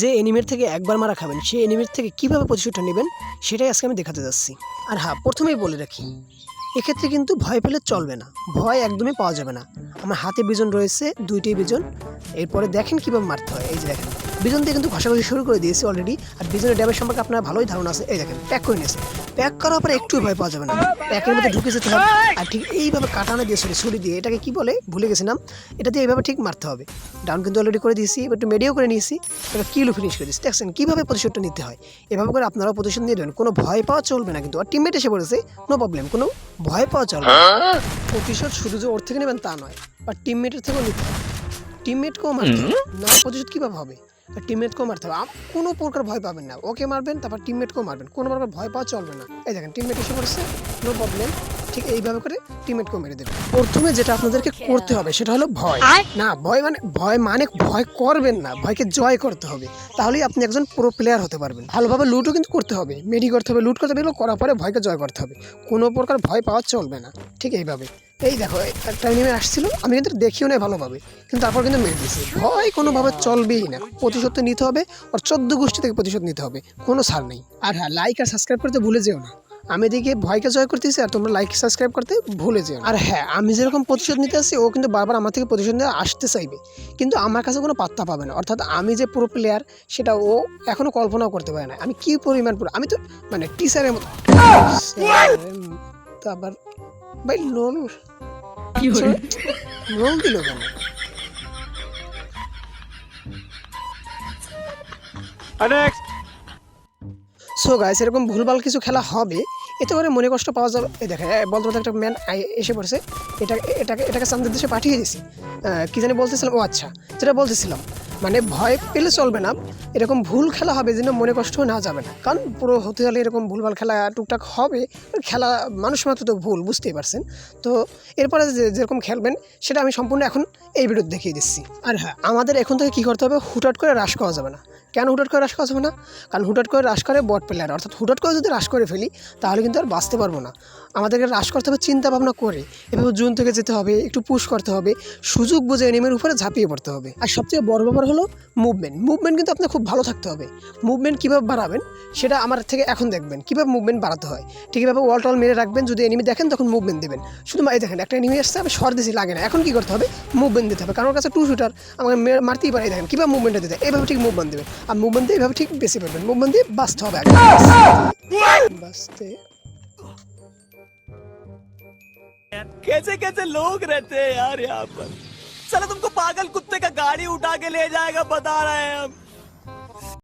যে এনিমের থেকে একবার মারা খাবেন, সেই এনিমের থেকে কীভাবে প্রতিশোধটা নেবেন, সেটাই আজকে আমি দেখাতে যাচ্ছি। আর হ্যাঁ প্রথমেই বলে রাখি, এক্ষেত্রে কিন্তু ভয় পেলে চলবে না। ভয় একদমই পাওয়া যাবে না। আমার হাতে বিজন রয়েছে, দুইটি বিজন। এরপরে দেখেন কীভাবে মারতে হয়। এই যে দেখেন। বিজন দিয়ে কিন্তু ঘষাঘষি শুরু করে দিয়েছি অলরেডি আর বিজনের ড্যামেজ সম্পর্কে আপনার ভালোই ধারণা আছে। এই দেখেন প্যাক করে নিয়েছে। প্যাক করার পরে একটু ভয় পাওয়া যাবে না। প্যাকের মধ্যে ঢুকে যেতে হবে। আর ঠিক এইভাবে কাটানো দিয়ে সরি ছুরি দিয়ে এটাকে কি বলে? ভুলে গেছিলাম। এটা দিয়ে এইভাবে ঠিক মারতে হবে। ডাউন কিন্তু অলরেডি করে দিয়েছি এবার একটু মেডিও করে নিয়েছি। এবার কিলো ফিনিশ করে দিয়েছি। দেখছেন কীভাবে প্রতিশোধটা নিতে হয়? এভাবে করে আপনারাও প্রতিশোধ নিয়ে দেবেন। কোনো ভয় পাওয়া চলবে না কিন্তু। আর টিমমেট এসে পড়েছে নো প্রবলেম কোনো ভয় পাওয়া চলবে না। প্রতিশোধ শুধু যে ওর থেকে নেবেন তা নয় বা টিমমেটের থেকেও নিতে হবে। টিমমেটকেও মারতে হবে। না প্রতিশোধ কীভাবে হবে? টিমমেটকেও মারতে হবে। কোনো প্রকার ভয় পাবেন না। ওকে মারবেন, তারপর টিমমেটকেও মারবেন। কোনো প্রকার ভয় পাওয়া চলবে না। এই দেখেন টিমমেট এসে পড়েছে। নো প্রবলেম ঠিক এইভাবে করে টিমমেটকেও মেরে দেবেন প্রথমে যেটা আপনাদেরকে করতে হবে সেটা হলো ভয়। না ভয় মানে ভয় মানে ভয় করবেন না ভয়কে জয় করতে হবে। তাহলেই আপনি একজন প্রো প্লেয়ার হতে পারবেন। ভালোভাবে লুটও কিন্তু করতে হবে মেডি করতে হবে লুট করতে হবে এগুলো করার পরে ভয়কে জয় করতে হবে। কোনো প্রকার ভয় পাওয়া চলবে না ঠিক এইভাবে। এই দেখো একটা নেমে আসছিল আমি কিন্তু দেখিও নাই ভালোভাবে কিন্তু তারপর কিন্তু মেরে দিয়েছি। ভয় কোনোভাবে চলবেই না প্রতিশোধ তো নিতে হবে আর চোদ্দ গোষ্ঠী থেকে প্রতিশোধ নিতে হবে কোনো ছাড় নেই। আর হ্যাঁ লাইক আর সাবস্ক্রাইব করতে ভুলে যেও না। আমি এদিকে ভয়কে জয় করতেছি আর তোমরা লাইক সাবস্ক্রাইব করতে ভুলে যেও আর হ্যাঁ আমি যেরকম প্রতিশোধ নিতে আসছি ও কিন্তু বারবার আমার থেকে প্রতিশোধ নিতে আসতে চাইবে। কিন্তু আমার কাছে কোনো পাত্তা পাবে না। অর্থাৎ আমি যে পুরো প্লেয়ার সেটা ও এখনও কল্পনাও করতে পারে না। আমি কি পরিমাণ পুরো আমি তো মানে টিচারের মতো। তো আবার ভাই লোন লোন দিল কেন? সো গাইস এরকম ভুলভাল কিছু খেলা হবে, এতে করে মনে কষ্ট পাওয়া যাবে। এই দেখেন বলতে একটা ম্যান এসে পড়েছে এটা এটাকে এটাকে চান্দের দেশে পাঠিয়ে দিয়েছি। কী কি জানি বলতেছিলাম, ও আচ্ছা যেটা বলতেছিলাম মানে ভয় পেলে চলবে না। এরকম ভুল খেলা হবে যেন মনে কষ্ট না যাবে না। কারণ পুরো হতে হলে এরকম ভুলভাল খেলা টুকটাক হবে খেলা মানুষ মাত্র তো ভুল, বুঝতেই পারছেন। তো এরপরে যেরকম খেলবেন, সেটা আমি সম্পূর্ণ এখন এই ভিডিও দেখিয়ে দিচ্ছি। আর হ্যাঁ আমাদের এখন থেকে কী করতে হবে? হুটহাট করে হ্রাস করা যাবে না। কেন হুটহাট করে হ্রাস করা যাবে না? কারণ হুটহাট করে হ্রাস করে বট প্লেয়ার অর্থাৎ হুটহাট করে যদি হ্রাস করে ফেলি, তাহলে কিন্তু আর বাঁচতে পারব না। আমাদেরকে হ্রাস করতে হবে চিন্তা ভাবনা করে। এভাবে জুন থেকে যেতে হবে, একটু পুশ করতে হবে। সুযোগ বুঝে এনিমের উপরে ঝাঁপিয়ে পড়তে হবে। আর সবচেয়ে বড় ব্যাপার মুভমেন্ট মুভমেন্ট কিন্তু আপনার খুব ভালো থাকতে হবে মুভমেন্ট কীভাবে বাড়াবেন সেটা আমার থেকে এখন দেখবেন কীভাবে মুভমেন্ট বাড়াতে হয় ঠিক এভাবে ওয়াল টল মেরে রাখবেন যদি এনিমি দেখেন তখন মুভমেন্ট দেবেন শুধু এই দেখেন একটা এনিমি আসছে আমি শর্ট দিছি লাগে না এখন কী করতে হবে মুভমেন্ট দিতে হবে কারণ ওর কাছে টু শুটার আমাকে মে- মারতেই পারে এই দেখেন কীভাবে মুভমেন্টটা দিতে হয়? এইভাবে ঠিক মুভমেন্ট দেবেন আর মুভমেন্ট দিয়ে এইভাবে ঠিক বেশি পারবেন মুভমেন্ট দিয়ে বাঁচতে হবে আগে বাঁচতে कैसे कैसे लोग रहते हैं यार यहाँ पर चलो तुमको पागल कुत्ते का गाड़ी उठा के ले जाएगा बता रहे हैं हम।